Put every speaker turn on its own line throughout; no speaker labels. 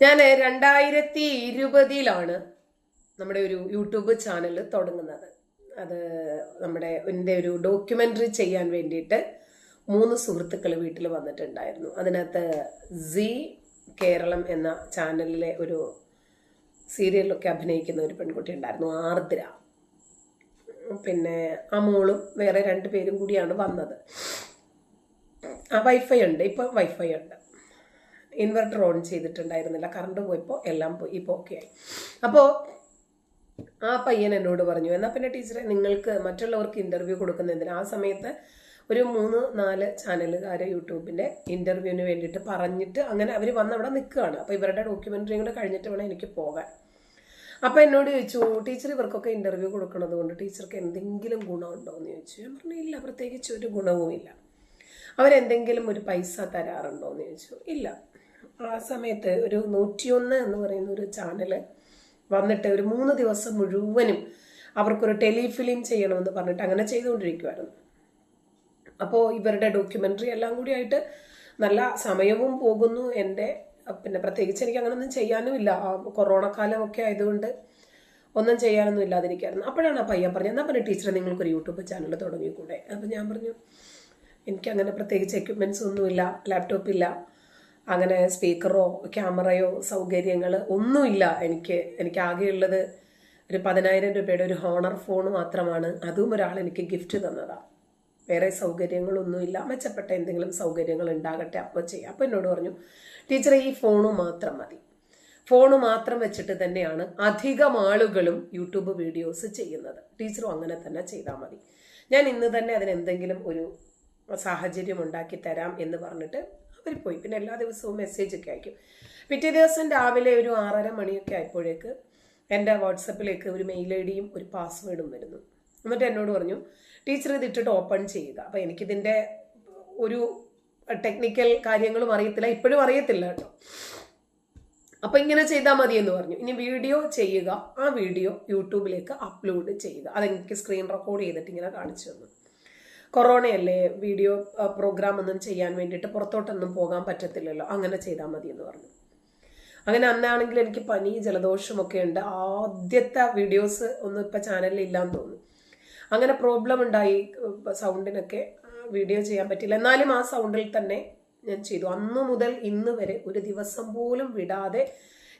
ഞാൻ രണ്ടായിരത്തി ഇരുപതിലാണ് നമ്മുടെ ഒരു യൂട്യൂബ് ചാനൽ തുടങ്ങുന്നത്. അത് നമ്മുടെ എന്റെ ഒരു ഡോക്യുമെന്ററി ചെയ്യാൻ വേണ്ടിയിട്ട് മൂന്ന് സുഹൃത്തുക്കൾ വീട്ടിൽ വന്നിട്ടുണ്ടായിരുന്നു. അതിനകത്ത് സി കേരളം എന്ന ചാനലിലെ ഒരു സീരിയലിലൊക്കെ അഭിനയിക്കുന്ന ഒരു പെൺകുട്ടി ഉണ്ടായിരുന്നു ആർദ്ര. പിന്നെ അമോളും വേറെ രണ്ട് പേരും കൂടിയാണ് വന്നത്. ആ വൈഫൈ ഉണ്ട് ഇപ്പം വൈഫൈ ഉണ്ട്. Inverter on ചെയ്തിട്ടുണ്ടായിരുന്നില്ല. കറണ്ട് പോയപ്പോൾ എല്ലാം പോയി. ഇപ്പോൾ ഓക്കെ ആയി. അപ്പോൾ ആ പയ്യൻ എന്നോട് പറഞ്ഞു എന്നാൽ പിന്നെ ടീച്ചറെ നിങ്ങൾക്ക് മറ്റുള്ളവർക്ക് ഇന്റർവ്യൂ കൊടുക്കുന്നതിന് ആ സമയത്ത് ഒരു മൂന്ന് നാല് ചാനലുകാർ യൂട്യൂബിന്റെ ഇന്റർവ്യൂവിന് വേണ്ടിയിട്ട് പറഞ്ഞിട്ട് അങ്ങനെ അവർ വന്ന് അവിടെ നിൽക്കുകയാണ്. അപ്പോൾ ഇവരുടെ ഡോക്യുമെന്ററിയും കൂടെ കഴിഞ്ഞിട്ട് വേണം എനിക്ക് പോകാൻ. അപ്പോൾ എന്നോട് ചോദിച്ചു ടീച്ചർ ഇവർക്കൊക്കെ ഇന്റർവ്യൂ കൊടുക്കണത് കൊണ്ട് ടീച്ചർക്ക് എന്തെങ്കിലും ഗുണമുണ്ടോ? എന്ന് ചോദിച്ചു. ഞാൻ പറഞ്ഞു ഇല്ല പ്രത്യേകിച്ച് ഒരു ഗുണവുമില്ല. അവരെന്തെങ്കിലും ഒരു പൈസ തരാറുണ്ടോ? എന്ന് ചോദിച്ചു. ഇല്ല. ആ സമയത്ത് ഒരു നൂറ്റിയൊന്ന് എന്ന് പറയുന്ന ഒരു ചാനൽ വന്നിട്ട് ഒരു മൂന്ന് ദിവസം മുഴുവനും അവർക്കൊരു ടെലിഫിലിം ചെയ്യണമെന്ന് പറഞ്ഞിട്ട് അങ്ങനെ ചെയ്തുകൊണ്ടിരിക്കുമായിരുന്നു അപ്പോൾ ഇവരുടെ ഡോക്യുമെന്ററി എല്ലാം കൂടി ആയിട്ട് നല്ല സമയവും പോകുന്നു. എന്റെ പിന്നെ പ്രത്യേകിച്ച് എനിക്ക് അങ്ങനൊന്നും ചെയ്യാനുമില്ല. കൊറോണ കാലമൊക്കെ ആയതുകൊണ്ട് ഒന്നും ചെയ്യാനൊന്നും ഇല്ലാതിരിക്കായിരുന്നു. അപ്പോഴാണ് ആ പയ്യൻ പറഞ്ഞത് എന്നാൽ പറഞ്ഞു ടീച്ചറെ നിങ്ങൾക്കൊരു യൂട്യൂബ് ചാനൽ തുടങ്ങിക്കൂടെ? അപ്പോൾ ഞാൻ പറഞ്ഞു എനിക്കങ്ങനെ പ്രത്യേകിച്ച് എക്യുപ്മെന്റ്സ് ഒന്നുമില്ല ലാപ്ടോപ്പ് ഇല്ല. അങ്ങനെ സ്പീക്കറോ ക്യാമറയോ സൗകര്യങ്ങൾ ഒന്നുമില്ല എനിക്ക്. എനിക്ക് ആകെയുള്ളത് ഒരു പതിനായിരം രൂപയുടെ ഒരു ഹോണർ ഫോൺ മാത്രമാണ്. അതും ഒരാൾ എനിക്ക് ഗിഫ്റ്റ് തന്നതാണ് വേറെ സൗകര്യങ്ങളൊന്നുമില്ല. മെച്ചപ്പെട്ട എന്തെങ്കിലും സൗകര്യങ്ങൾ ഉണ്ടാകട്ടെ അപ്പോൾ ചെയ്യാം. അപ്പോൾ എന്നോട് പറഞ്ഞു ടീച്ചറെ ഈ ഫോണ് മാത്രം മതി. ഫോണ് മാത്രം വെച്ചിട്ട് തന്നെയാണ് അധികം ആളുകളും യൂട്യൂബ് വീഡിയോസ് ചെയ്യുന്നത്. ടീച്ചറും അങ്ങനെ തന്നെ ചെയ്താൽ മതി. ഞാൻ ഇന്ന് തന്നെ അതിനെന്തെങ്കിലും ഒരു സാഹചര്യം ഉണ്ടാക്കി തരാം എന്ന് പറഞ്ഞിട്ട് അവർ പോയി. പിന്നെ എല്ലാ ദിവസവും മെസ്സേജ് ഒക്കെ അയക്കും. പിറ്റേ ദിവസം രാവിലെ ഒരു ആറര മണിയൊക്കെ ആയപ്പോഴേക്ക് എന്റെ വാട്സപ്പിലേക്ക് ഒരു മെയിൽ ഐ ഡിയും ഒരു പാസ്വേഡും വരുന്നു. എന്നിട്ട് എന്നോട് പറഞ്ഞു ടീച്ചർ ഇത് ഇട്ടിട്ട് ഓപ്പൺ ചെയ്യുക. അപ്പം എനിക്കിതിന്റെ ഒരു ടെക്നിക്കൽ കാര്യങ്ങളും അറിയത്തില്ല. ഇപ്പോഴും അറിയത്തില്ല കേട്ടോ. അപ്പം ഇങ്ങനെ ചെയ്താൽ മതി എന്ന് പറഞ്ഞു. ഇനി വീഡിയോ ചെയ്യുക ആ വീഡിയോ യൂട്യൂബിലേക്ക് അപ്ലോഡ് ചെയ്യുക. അതെനിക്ക് സ്ക്രീൻ റെക്കോർഡ് ചെയ്തിട്ട് ഇങ്ങനെ കാണിച്ചു തന്നു. കൊറോണയല്ലേ വീഡിയോ പ്രോഗ്രാം ഒന്നും ചെയ്യാൻ വേണ്ടിയിട്ട് പുറത്തോട്ടൊന്നും പോകാൻ പറ്റത്തില്ലല്ലോ. അങ്ങനെ ചെയ്താൽ മതി എന്ന് പറഞ്ഞു. അങ്ങനെ അന്നാണെങ്കിൽ എനിക്ക് പനി ജലദോഷമൊക്കെ ഉണ്ട്. ആദ്യത്തെ വീഡിയോസ് ഒന്നും ഇപ്പം ചാനലിൽ ഇല്ലാന്ന് തോന്നുന്നു. അങ്ങനെ പ്രോബ്ലം ഉണ്ടായി. സൗണ്ടിനൊക്കെ വീഡിയോ ചെയ്യാൻ പറ്റില്ല. എന്നാലും ആ സൗണ്ടിൽ തന്നെ ഞാൻ ചെയ്തു. അന്നു മുതൽ ഇന്ന് വരെ ഒരു ദിവസം പോലും വിടാതെ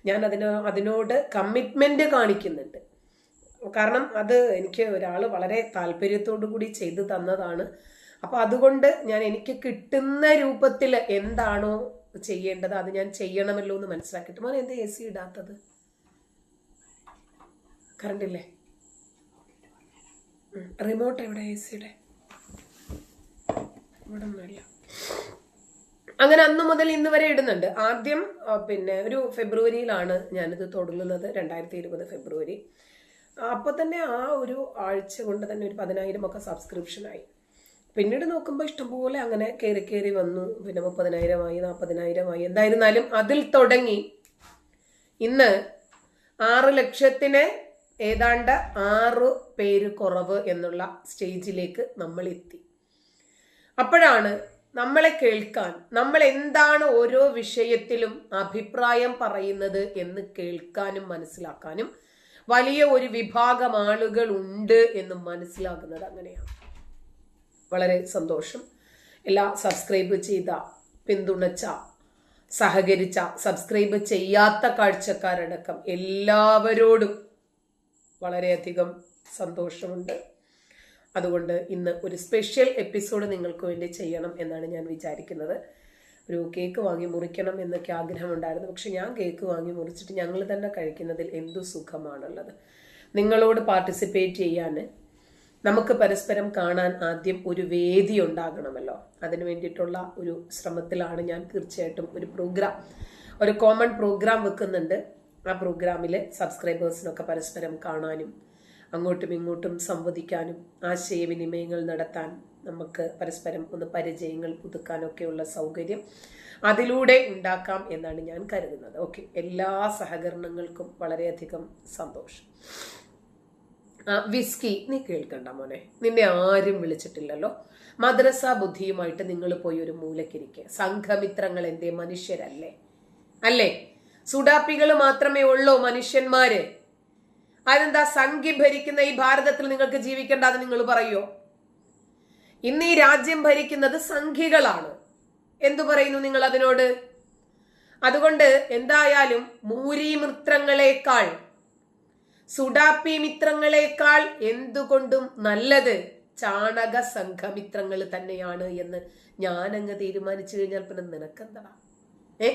ഞാൻ അതിന് അതിനോട് കമ്മിറ്റ്മെന്റ് കാണിക്കുന്നുണ്ട്. കാരണം അത് എനിക്ക് ഒരാൾ വളരെ താല്പര്യത്തോടു കൂടി ചെയ്തു തന്നതാണ്. അപ്പോൾ അതുകൊണ്ട് ഞാൻ എനിക്ക് കിട്ടുന്ന രൂപത്തിൽ എന്താണോ ചെയ്യേണ്ടത് അത് ഞാൻ ചെയ്യണമല്ലോ എന്ന് മനസ്സിലാക്കിയിട്ട്. മോനെ എന്താ എ സി ഇടാത്തത്? കറണ്ടില്ലേ റിമോട്ട് എവിടെ എ സിയുടെ ഇവിടെ ഒന്നുമില്ല അങ്ങനെ അന്ന് മുതൽ ഇന്ന് വരെ ഇടുന്നുണ്ട്. ആദ്യം പിന്നെ ഒരു ഫെബ്രുവരിയിലാണ് ഞാനിത് തുടങ്ങുന്നത്. രണ്ടായിരത്തി ഇരുപത് ഫെബ്രുവരി. അപ്പോൾ തന്നെ ആ ഒരു ആഴ്ച കൊണ്ട് തന്നെ ഒരു പതിനായിരം ഒക്കെ സബ്സ്ക്രിപ്ഷനായി പിന്നീട് നോക്കുമ്പോൾ ഇഷ്ടംപോലെ അങ്ങനെ കയറി കയറി വന്നു. പിന്നെ മുപ്പതിനായിരമായി നാൽപ്പതിനായിരമായി എന്തായിരുന്നാലും അതിൽ തുടങ്ങി. ഇന്ന് ആറ് ലക്ഷത്തിന് ഏതാണ്ട് ആറ് പേര് കുറവ് എന്നുള്ള സ്റ്റേജിലേക്ക് നമ്മൾ എത്തി. അപ്പോഴാണ് നമ്മളെ കേൾക്കാൻ നമ്മൾ എന്താണ് ഓരോ വിഷയത്തിലും അഭിപ്രായം പറയുന്നത് എന്ന് കേൾക്കാനും മനസ്സിലാക്കാനും വലിയ ഒരു വിഭാഗം ആളുകൾ ഉണ്ട് എന്ന് മനസ്സിലാക്കുന്നത് അങ്ങനെയാണ്. വളരെ സന്തോഷം. എല്ലാ സബ്സ്ക്രൈബ് ചെയ്ത പിന്തുണച്ച സഹകരിച്ച സബ്സ്ക്രൈബ് ചെയ്യാത്ത കാഴ്ചക്കാരടക്കം എല്ലാവരോടും വളരെയധികം സന്തോഷമുണ്ട്. അതുകൊണ്ട് ഇന്ന് ഒരു സ്പെഷ്യൽ എപ്പിസോഡ് നിങ്ങൾക്ക് വേണ്ടി ചെയ്യണം എന്നാണ് ഞാൻ വിചാരിക്കുന്നത്. ഒരു കേക്ക് വാങ്ങി മുറിക്കണം എന്നൊക്കെ ആഗ്രഹമുണ്ടായിരുന്നു. പക്ഷെ ഞാൻ കേക്ക് വാങ്ങി മുറിച്ചിട്ട് ഞങ്ങൾ തന്നെ കഴിക്കുന്നതിൽ എന്തു സുഖമാണുള്ളത്. നിങ്ങളോട് പാർട്ടിസിപ്പേറ്റ് ചെയ്യാൻ നമുക്ക് പരസ്പരം കാണാൻ ആദ്യം ഒരു വേദി ഉണ്ടാകണമല്ലോ. അതിനു വേണ്ടിയിട്ടുള്ള ഒരു ശ്രമത്തിലാണ് ഞാൻ തീർച്ചയായിട്ടും ഒരു പ്രോഗ്രാം ഒരു കോമൺ പ്രോഗ്രാം വെക്കുന്നുണ്ട്. ആ പ്രോഗ്രാമിൽ സബ്സ്ക്രൈബേഴ്സിനൊക്കെ പരസ്പരം കാണാനും അങ്ങോട്ടും ഇങ്ങോട്ടും സംവദിക്കാനും ആശയവിനിമയങ്ങൾ നടത്താൻ നമുക്ക് പരസ്പരം ഒന്ന് പരിചയങ്ങൾ പുതുക്കാനൊക്കെയുള്ള സൗകര്യം അതിലൂടെ ഉണ്ടാക്കാം എന്നാണ് ഞാൻ കരുതുന്നത്. ഓക്കെ. എല്ലാ സഹകരണങ്ങൾക്കും വളരെയധികം സന്തോഷം. വിസ്കി നീ കേൾക്കണ്ട മോനെ. നിന്നെ ആരും വിളിച്ചിട്ടില്ലല്ലോ. മദ്രസ ബുദ്ധിയുമായിട്ട് നിങ്ങൾ പോയി ഒരു മൂലക്കിരിക്കുക സംഘമിത്രങ്ങൾ എന്തേ? മനുഷ്യരല്ലേ? അല്ലേ? സുഡാപ്പികൾ മാത്രമേ ഉള്ളൂ മനുഷ്യന്മാര്. അതെന്താ സംഖ്യ ഭരിക്കുന്ന ഈ ഭാരതത്തിൽ നിങ്ങൾക്ക് ജീവിക്കേണ്ട അത് നിങ്ങൾ പറയോ ഇന്ന് ഈ രാജ്യം ഭരിക്കുന്നത് സംഖ്യകളാണ് എന്തു പറയുന്നു നിങ്ങൾ അതിനോട്? അതുകൊണ്ട് എന്തായാലും മൂരി മിത്രങ്ങളെക്കാൾ സുഡാപ്പി മിത്രങ്ങളെക്കാൾ എന്തുകൊണ്ടും നല്ലത് ചാണക സംഘമിത്രങ്ങൾ തന്നെയാണ് എന്ന് ഞാൻ ഞാനങ്ങ് തീരുമാനിച്ചു കഴിഞ്ഞാൽ പിന്നെ നിനക്കെന്താ? ഏ?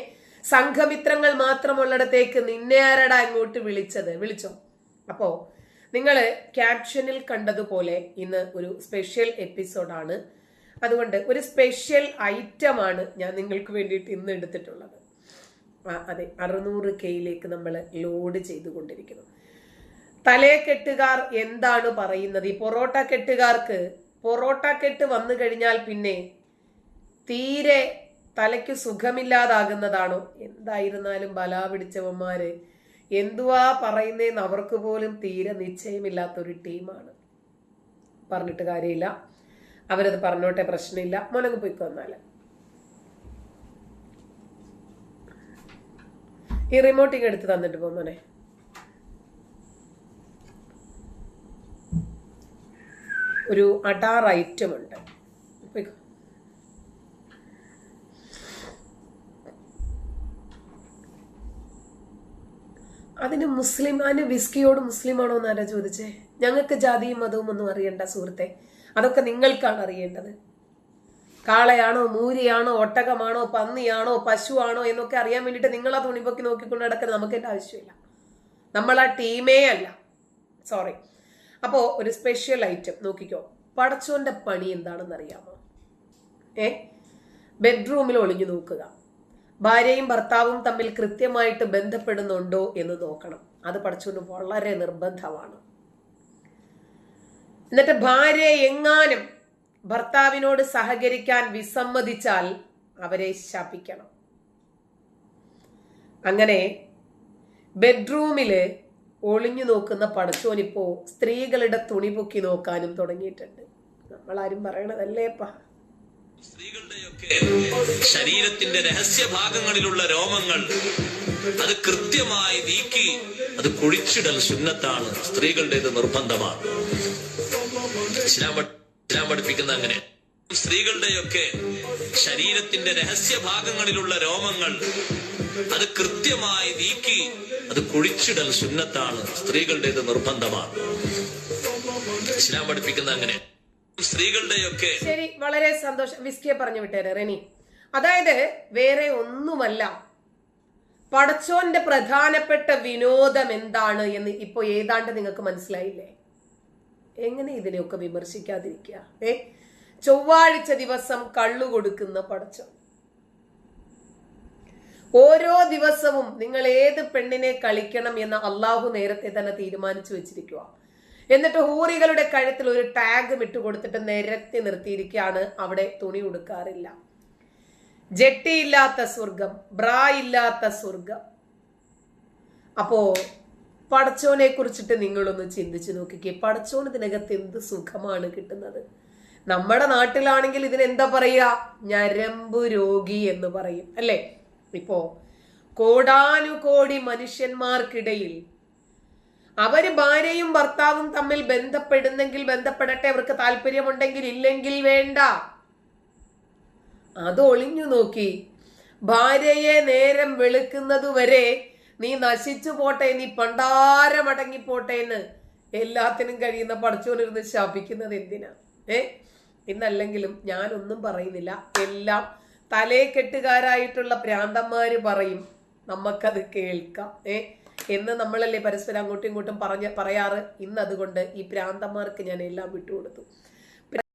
സംഘമിത്രങ്ങൾ മാത്രമുള്ളിടത്തേക്ക് നിന്നെ ആരടാ ഇങ്ങോട്ട് വിളിച്ചത്? വിളിച്ചോ? അപ്പോ നിങ്ങൾ ക്യാപ്ഷനിൽ കണ്ടതുപോലെ ഇന്ന് ഒരു സ്പെഷ്യൽ എപ്പിസോഡാണ് അതുകൊണ്ട് ഒരു സ്പെഷ്യൽ ഐറ്റമാണ് ഞാൻ നിങ്ങൾക്ക് വേണ്ടിയിട്ട് ഇന്ന് എടുത്തിട്ടുള്ളത്. അതെ അറുന്നൂറ് കെയിലേക്ക് നമ്മൾ ലോഡ് ചെയ്തുകൊണ്ടിരിക്കുന്നു. കെട്ടുകാർ എന്താണ് പറയുന്നത്? ഈ പൊറോട്ട കെട്ടുകാർക്ക് പൊറോട്ട കെട്ട് വന്നു കഴിഞ്ഞാൽ പിന്നെ തീരെ തലയ്ക്ക് സുഖമില്ലാതാകുന്നതാണോ? എന്തായിരുന്നാലും ബലാ പിടിച്ചവന്മാര് എന്തുവാ പറയുന്നതെന്ന് അവർക്ക് പോലും തീരെ നിശ്ചയമില്ലാത്തൊരു ടീമാണ്. പറഞ്ഞിട്ട് കാര്യമില്ല. അവരത് പറഞ്ഞോട്ടെ പ്രശ്നമില്ല. മുനങ്ങ് പോയിക്കോ എന്നാൽ. ഈ റിമോട്ടിങ് എടുത്ത് തന്നിട്ട് പോ മോനെ. ഒരു അടാർ ഐറ്റം ഉണ്ട്. അതിന് മുസ്ലിം അതിന് വിസ്കിയോട് മുസ്ലിമാണോ എന്നാരാ ചോദിച്ചേ. ഞങ്ങൾക്ക് ജാതിയും മതവും ഒന്നും അറിയണ്ട സുഹൃത്തെ. അതൊക്കെ നിങ്ങൾക്കാണ് അറിയേണ്ടത്. കാളയാണോ മൂരിയാണോ ഒട്ടകമാണോ പന്നിയാണോ പശുവാണോ എന്നൊക്കെ അറിയാൻ വേണ്ടിയിട്ട് നിങ്ങൾ ആ തുണിപ്പൊക്കി നോക്കിക്കൊണ്ട് നടക്കുന്നത് നമുക്ക് എന്റെ ആവശ്യമില്ല. നമ്മൾ ആ ടീമേ അല്ല. സോറി അപ്പോ ഒരു സ്പെഷ്യൽ ഐറ്റം നോക്കിക്കോ. പടച്ചോന്റെ പണി എന്താണെന്ന് അറിയാമോ ഏ ബെഡ്റൂമിൽ ഒളിഞ്ഞു നോക്കുക. ഭാര്യയും ഭർത്താവും തമ്മിൽ കൃത്യമായിട്ട് ബന്ധപ്പെടുന്നുണ്ടോ എന്ന് നോക്കണം. അത് പഠിച്ചുകൊണ്ട് വളരെ നിർബന്ധമാണ്. എന്നിട്ട് ഭാര്യ എങ്ങാനും ഭർത്താവിനോട് സഹകരിക്കാൻ വിസമ്മതിച്ചാൽ അവരെ ശപിക്കണം. അങ്ങനെ ബെഡ്റൂമിൽ ഒളിഞ്ഞു നോക്കുന്ന പടച്ചോനിപ്പോ സ്ത്രീകളുടെ തുണി പൊക്കി നോക്കാനും തുടങ്ങിയിട്ടുണ്ട്. നമ്മളാരും പറയണതല്ലേപ്പാ
സ്ത്രീകളുടെയൊക്കെ ശരീരത്തിന്റെ രഹസ്യ ഭാഗങ്ങളിലുള്ള രോമങ്ങൾ അത് കൃത്യമായി നീക്കി അത് കുഴിച്ചിടൽ സുന്നത്താണ്. സ്ത്രീകളുടേത് നിർബന്ധമാണ്. ഇസ്ലാം ഇസ്ലാം പഠിപ്പിക്കുന്ന അങ്ങനെ. സ്ത്രീകളുടെയൊക്കെ ശരീരത്തിന്റെ രഹസ്യ ഭാഗങ്ങളിലുള്ള രോമങ്ങൾ അത് കൃത്യമായി നീക്കി അത് കുഴിച്ചിടൽ സുന്നത്താണ്. സ്ത്രീകളുടേത് നിർബന്ധമാണ്. ഇസ്ലാം പഠിപ്പിക്കുന്ന അങ്ങനെ. സ്ത്രീകളുടെയൊക്കെ
ശരി വളരെ സന്തോഷം. വിസ്കിയെ പറഞ്ഞു വിട്ടേരെ റെനി. അതായത് വേറെ ഒന്നുമല്ല. പടച്ചോന്റെ പ്രധാനപ്പെട്ട വിനോദം എന്താണ് എന്ന് ഇപ്പൊ ഏതാണ്ട് നിങ്ങൾക്ക് മനസ്സിലായില്ലേ? എങ്ങനെ ഇതിനെയൊക്കെ വിമർശിക്കാതിരിക്കുക? ഏ? ചൊവ്വാഴ്ച ദിവസം കള്ളു കൊടുക്കുന്ന പടച്ചോൻ. ഓരോ ദിവസവും നിങ്ങൾ ഏത് പെണ്ണിനെ കളിക്കണം എന്ന് അള്ളാഹു നേരത്തെ തന്നെ തീരുമാനിച്ചു വെച്ചിരിക്കുക എന്നിട്ട് ഹൂറികളുടെ കഴുത്തിൽ ഒരു ടാഗ് ഇട്ടുകൊടുത്തിട്ട് നിരത്തി നിർത്തിയിരിക്കുകയാണ്. അവിടെ തുണി ഉടുക്കാറില്ല. ജെട്ടിയില്ലാത്ത സ്വർഗം ബ്രാ ഇല്ലാത്ത സ്വർഗം അപ്പോ പടച്ചോനെ കുറിച്ചിട്ട് നിങ്ങളൊന്ന് ചിന്തിച്ചു നോക്കിക്കേ. പടച്ചോൻ ഇതിനകത്ത് എന്ത് സുഖമാണ് കിട്ടുന്നത്? നമ്മുടെ നാട്ടിലാണെങ്കിൽ ഇതിനെന്താ പറയുക? ഞരമ്പു രോഗി എന്ന് പറയും. അല്ലേ? ഇപ്പോ കോടാനുകോടി മനുഷ്യന്മാർക്കിടയിൽ അവർ ഭാര്യയും ഭർത്താവും തമ്മിൽ ബന്ധപ്പെടുന്നെങ്കിൽ ബന്ധപ്പെടട്ടെ അവർക്ക് താല്പര്യമുണ്ടെങ്കിൽ ഇല്ലെങ്കിൽ വേണ്ട. അത് ഒളിഞ്ഞു നോക്കി. ഭാര്യയെ നേരം വെളുക്കുന്നതുവരെ നീ നശിച്ചു പോട്ടെ നീ പണ്ടാരമടങ്ങി പോട്ടെ എന്ന് എല്ലാത്തിനും കഴിയുന്ന പഠിച്ചുകൊണ്ടിരുന്ന് ശാപിക്കുന്നത് എന്തിനാ? ഏ? ഇന്നല്ലെങ്കിലും ഞാനൊന്നും പറയുന്നില്ല. എല്ലാം തലേക്കെട്ടുകാരായിട്ടുള്ള പ്രാന്തന്മാര് പറയും. നമുക്കത് കേൾക്കാം. ഏ? എന്ന് നമ്മളല്ലേ പരസ്പരം അങ്ങോട്ടും ഇങ്ങോട്ടും പറഞ്ഞ പറയാറ്? ഇന്ന് അതുകൊണ്ട് ഈ പ്രാന്തന്മാർക്ക് ഞാൻ എല്ലാം വിട്ടുകൊടുത്തു.